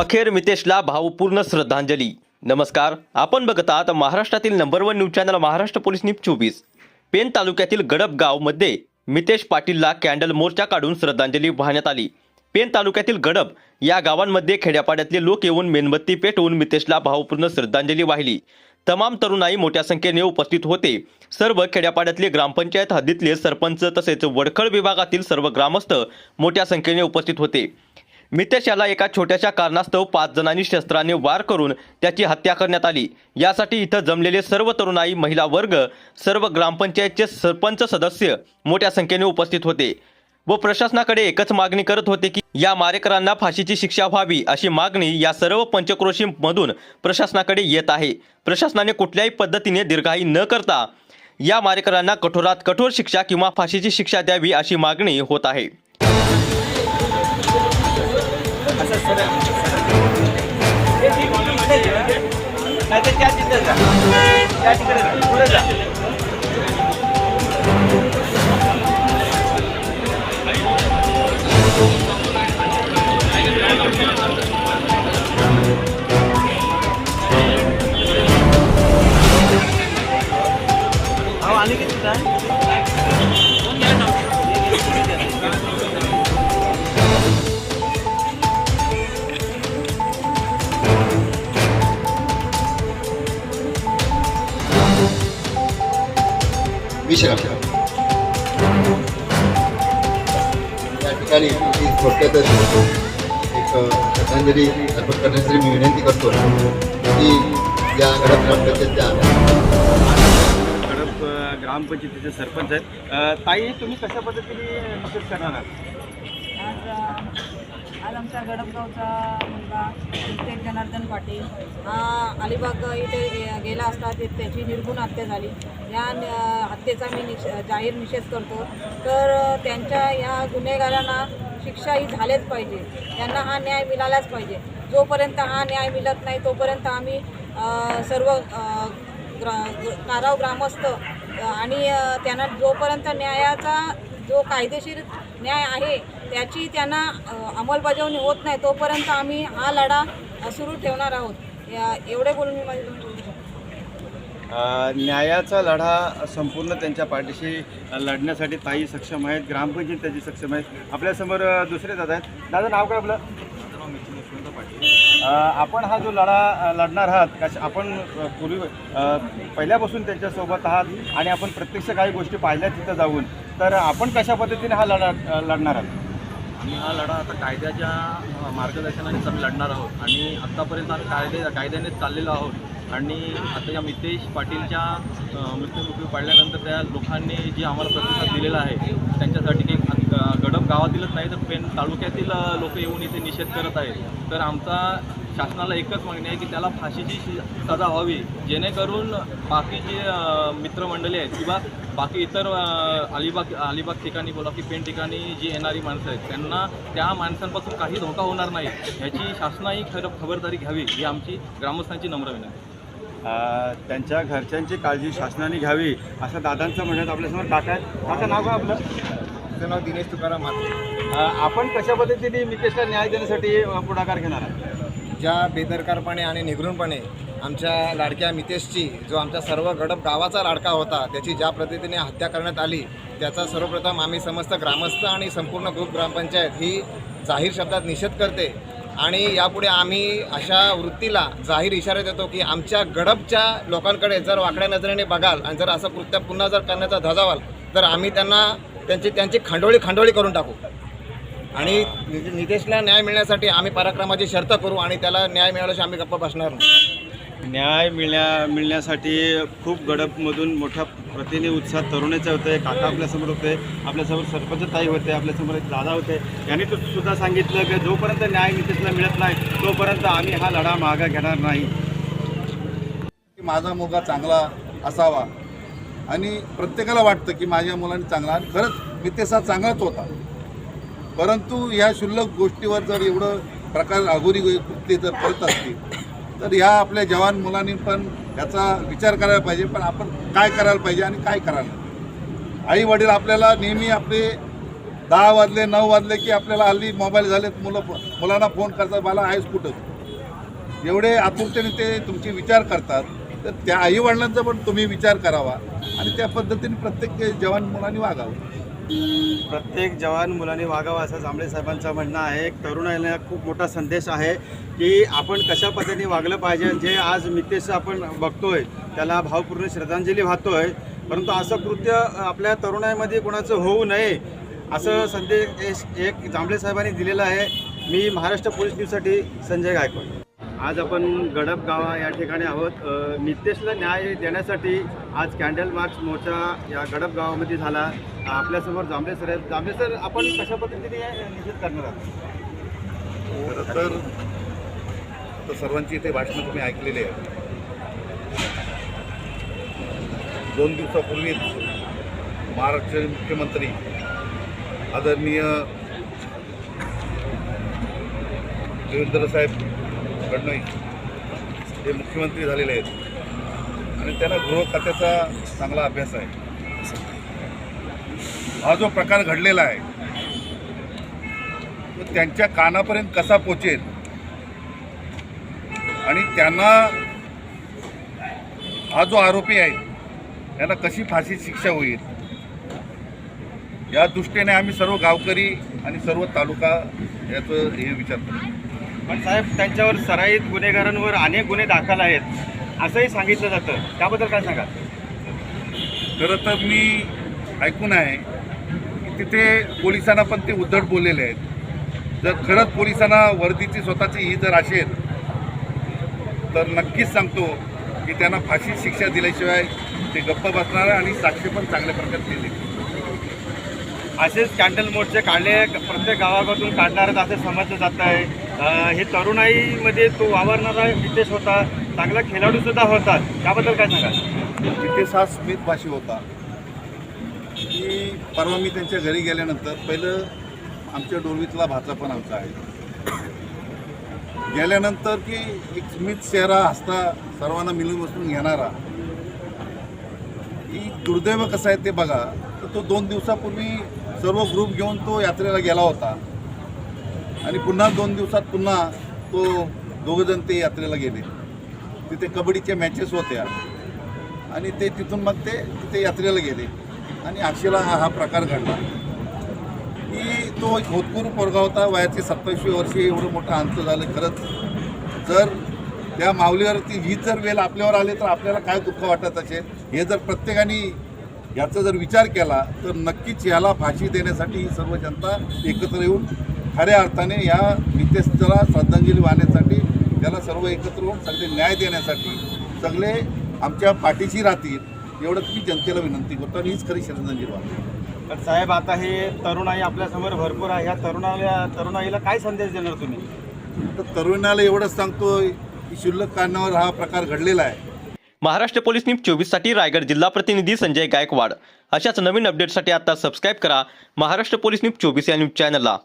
अखेर मितेशला भावपूर्ण श्रद्धांजली. नमस्कार आपण बघत आहात महाराष्ट्रातील number one news channel Maharashtra police news चोवीस. पेन तालुक्यातील गडप गावमध्ये मितेश पाटीलला कॅन्डल मोर्चा काढून श्रद्धांजली वाहण्यात आली. पेन तालुक्यातील गडप या गावांमध्ये खेड्यापाड्यातले लोक येऊन मेणबत्ती पेटवून मितेशला भावपूर्ण श्रद्धांजली वाहिली. तमाम तरुणाई मोठ्या संख्येने उपस्थित होते. सर्व खेड्यापाड्यातले ग्रामपंचायत हद्दीतले सरपंच तसेच वडखळ विभागातील सर्व ग्रामस्थ मोठ्या संख्येने उपस्थित होते. मितेश याला एका छोट्याशा कारणास्तव पाच जणांनी शस्त्राने वार करून त्याची हत्या करण्यात आली. यासाठी इथं जमलेले सर्व तरुणाई महिला वर्ग सर्व ग्रामपंचायतचे सरपंच सदस्य मोठ्या संख्येने उपस्थित होते व प्रशासनाकडे एकच मागणी करत होते की या मारेकरांना फाशीची शिक्षा व्हावी अशी मागणी या सर्व पंचक्रोशीमधून प्रशासनाकडे येत आहे. प्रशासनाने कुठल्याही पद्धतीने दीर्घाई न करता या मारेकरांना कठोरात कठोर शिक्षा किंवा फाशीची शिक्षा द्यावी अशी मागणी होत आहे. विषय या ठिकाणी मी थोडक्यातच एक श्रद्धांजली अर्पण करण्यासाठी मी विनंती करतो की या गडप ग्रामपंचायतच्या कडप ग्रामपंचायतीचे सरपंच आहेत. ताई तुम्ही कशा पद्धतीने मदत करणार आहात? आज आमचा गडपगावचा मुलगा रितेश जनार्दन पाटील. हा अलिबाग इथे गे- गेला असता ते त्याची निर्गुण हत्या झाली. या हत्येचा मी निष जाहीर निषेध करतो. तर त्यांच्या या गुन्हेगारांना शिक्षा ही झालेच पाहिजे. त्यांना हा न्याय मिळालाच पाहिजे. जोपर्यंत हा न्याय मिळत नाही तोपर्यंत आम्ही सर्व ग्रा काराव ग्रामस्थ आणि त्यांना जोपर्यंत न्यायाचा जो कायदेशीर न्याय आहे त्याची त्यांना अंमलबजावणी होत नाही तोपर्यंत आम्ही हा लढा सुरू ठेवणार आहोत. या एवढे बोलून मी माझे न्यायाचा लढा संपूर्ण त्यांच्या पाठीशी लढण्यासाठी ताई सक्षम आहेत ग्रामपंचायत त्याची सक्षम आहेत. आपल्यासमोर दुसरे दादा आहेत. दादा नाव काय आपलं? आपण हा जो लढा लढणार आहात कशा आपण पूर्वी पहिल्यापासून त्यांच्यासोबत आहात आणि आपण प्रत्यक्ष काही गोष्टी पाहिल्या तिथं जाऊन तर आपण कशा पद्धतीने हा लढा लढणार आहात? आम्ही हा लढा आता कायद्याच्या मार्गदर्शनानेच आम्ही लढणार आहोत. आणि आत्तापर्यंत आम्ही कायदे कायद्यानेच चाललेलो आहोत. आणि आता या मितेश पाटीलच्या मृत्यूमुखी पडल्यानंतर त्या लोकांनी जे आम्हाला प्रतिसाद दिलेला आहे त्यांच्यासाठी काही गडप गावातीलच नाही तर पेन तालुक्यातील लोक येऊन इथे निषेध करत आहेत. तर आमचा शासनाला एकच मागणी आहे की त्याला फाशीची शि- सजा व्हावी जेणेकरून बाकी जे मित्रमंडळी आहेत किंवा बाकी इतर अलिबाग अलिबाग ठिकाणी बोला की पेन ठिकाणी जी येणारी माणसं आहेत त्यांना त्या माणसांपासून काही धोका होणार नाही याची शासनाही खरं खबरदारी घ्यावी ही आमची ग्रामस्थांची नम्र विनंती. अ, त्यांच्या घरच्यांची काळजी शासनाने घ्यावी असं दादांचं म्हणत आपल्यासमोर काका आहेत. काका नाव काय आपलं? माझं नाव दिनेश तुकाराम आपण कशा पद्धतीने मितेशला न्याय देण्यासाठी पुढाकार घेणार आहात? ज्या बेदरकारपणे आणि निगरूनपणे आमच्या लाडक्या मितेशची जो आमच्या सर्व गडप गावाचा लाडका होता त्याची ज्या पद्धतीने हत्या करण्यात आली त्याचा सर्वप्रथम आम्ही समस्त ग्रामस्थ आणि संपूर्ण ग्रुप ग्रामपंचायत ही जाहीर शब्दात निषेध करते. आणि यापुढे आम्ही अशा वृत्तीला जाहीर इशारा देतो की आमच्या गडपच्या लोकांकडे जर वाकड्या नजरेने बघाल आणि जर असं कृत्य पुन्हा जर करण्याचा धजावाल तर आम्ही त्यांना त्यांची त्यांची खंडोळी खंडोळी करून टाकू. आणि नितेशला न्याय मिळण्यासाठी आम्ही पराक्रमाची शर्त करू आणि त्याला न्याय मिळाल्याशिवाय आम्ही गप्प बसणार नाही. न्याय मिळण्या मिळण्यासाठी खूप गडपमधून मोठ्या प्रतीने उत्साह तरुणाचे होते काका आपल्यासमोर होते आपल्यासमोर सरपंच ताई होते आपल्यासमोर एक दादा होते. यांनी तो सुद्धा सांगितलं की जोपर्यंत न्याय नितेशला मिळत नाही तोपर्यंत आम्ही हा लढा मागा घेणार नाही. की माझा मुलगा चांगला असावा. आणि प्रत्येकाला वाटतं की माझ्या मुलाने चांगला आणि खरंच मितेसा चांगलाच होता. परंतु ह्या क्षुल्लक गोष्टीवर जर एवढं प्रकार अघोरी कृत्य जर करत असतील तर ह्या आपल्या जवान मुलांनी पण याचा विचार करायला पाहिजे पण आपण काय करायला पाहिजे आणि काय करायला आई वडील आपल्याला नेहमी आपले दहा वाजले नऊ वाजले की आपल्याला हल्ली मोबाईल झालेत मुलं मुलांना फोन करतात मला आहेस कुठं? एवढे आतुरतेने ते तुमचे विचार करतात. तर त्या आईवडिलांचा पण तुम्ही विचार करावा आणि त्या पद्धतीने प्रत्येक जवान मुलांनी वागावं. प्रत्येक जवान मुलांनी वागावं असं जांभळे साहेबांचं म्हणणं आहे. एक तरुणाईला खूप मोठा संदेश आहे की आपण कशा पद्धतीने वागलं पाहिजे जे आज मितेश आपण बघतोय त्याला भावपूर्ण श्रद्धांजली वाहतोय. परंतु असं कृत्य आपल्या तरुणाईमध्ये कोणाचं होऊ नये असं संदेश एक जांभळे साहेबांनी दिलेला आहे. मी महाराष्ट्र पोलीस न्यूजसाठी संजय गायकवाड. आज आपण गडप गावा या ठिकाणी आहोत. नितेशला न्याय देण्यासाठी आज कॅन्डल मार्च मोर्चा या गडप गावामध्ये झाला. आपल्यासमोर जांभळे सर आहेत. जांभळे सर आपण कशा पद्धतीने निषेध करणार आहात? खरं तर सर्वांची इथे भाषणं तुम्ही ऐकलेली आहे दोन दिवसापूर्वीच महाराष्ट्राचे मुख्यमंत्री आदरणीय देवेंद्र साहेब फडणवीस हे मुख्यमंत्री झालेले आहेत. आणि त्यांना गृह खात्याचा चांगला अभ्यास आहे. हा जो प्रकार घडलेला आहे तो त्यांच्या कानापर्यंत कसा पोचेल? आणि त्यांना हा जो आरोपी आहे त्यांना कशी फाशी शिक्षा होईल? या दृष्टीने आम्ही सर्व गावकरी आणि सर्व तालुका याचं हे विचार करतो. पण साहेब त्यांच्यावर सराईत गुन्हेगारांवर अनेक गुन्हे दाखल आहेत असंही सांगितलं जातं. त्याबद्दल काय सांगा खरं तर मी ऐकून आहे की तिथे पोलिसांना पण ते उद्धट बोललेले आहेत. जर खरंच पोलिसांना वर्दीची स्वतःची ही जर असेल तर नक्कीच सांगतो की त्यांना फाशी शिक्षा दिल्याशिवाय ते गप्प बसणार आणि साक्षी पण चांगल्या प्रकारे दिली. असेच कॅन्डल मोर्चे काढले प्रत्येक गावागावातून काढणार आहेत असं समजलं जात आहे हे तरुणाईमध्ये तो वावरणारा नितेश होता. चांगला खेळाडूसुद्धा होता. त्याबद्दल काय सांगा तिथे हा स्मित भाषी होता. की परवा मी त्यांच्या घरी गेल्यानंतर पहिलं आमच्या डोलवीतला भाचा पण आमचा आहे. गेल्यानंतर की एक स्मित चेहरा हसता सर्वांना मिळून बसून घेणारा. ही दुर्दैव कसं आहे ते बघा. तर तो दोन दिवसापूर्वी सर्व ग्रुप घेऊन तो यात्रेला गेला होता. आणि पुन्हा दोन दिवसात पुन्हा तो दोघंजण ते यात्रेला गेले. तिथे कबड्डीच्या मॅचेस होत्या आणि ते तिथून मग ते तिथे यात्रेला गेले. आणि अक्षेला हा हा प्रकार घडला. की तो एक होतकूर पोरगा होता. वयाचे सत्तावीसशे वर्षे एवढं मोठं अंत झालं खरंच. जर त्या माऊलीवरती ही जर वेल आपल्यावर आले तर आपल्याला काय दुःख वाटत असेल? हे जर प्रत्येकाने याचा जर विचार केला तर नक्कीच याला फाशी देण्यासाठी ही सर्व जनता एकत्र येऊन खऱ्या अर्थाने या नितेशला श्रद्धांजली वाहण्यासाठी त्याला सर्व एकत्र होऊन सगळे न्याय देण्यासाठी सगळे आमच्या पाठीशी राहतील एवढंच मी जनतेला विनंती करतो आणि हीच खरी श्रद्धांजली वाहतो. तर साहेब आता हे तरुणाई आपल्यासमोर भरपूर आहे. ह्या तरुणाला तरुणाईला काय संदेश देणार तुम्ही? तर तरुणाला एवढंच सांगतोय की शुल्लक कारणावर हा प्रकार घडलेला आहे. महाराष्ट्र पोलीस न्यूज चोवीससाठी रायगड जिल्हा प्रतिनिधी संजय गायकवाड. अशाच नवीन अपडेटसाठी आता सबस्क्राईब करा महाराष्ट्र पोलीस न्यूज चोवीस या न्यूज चॅनलला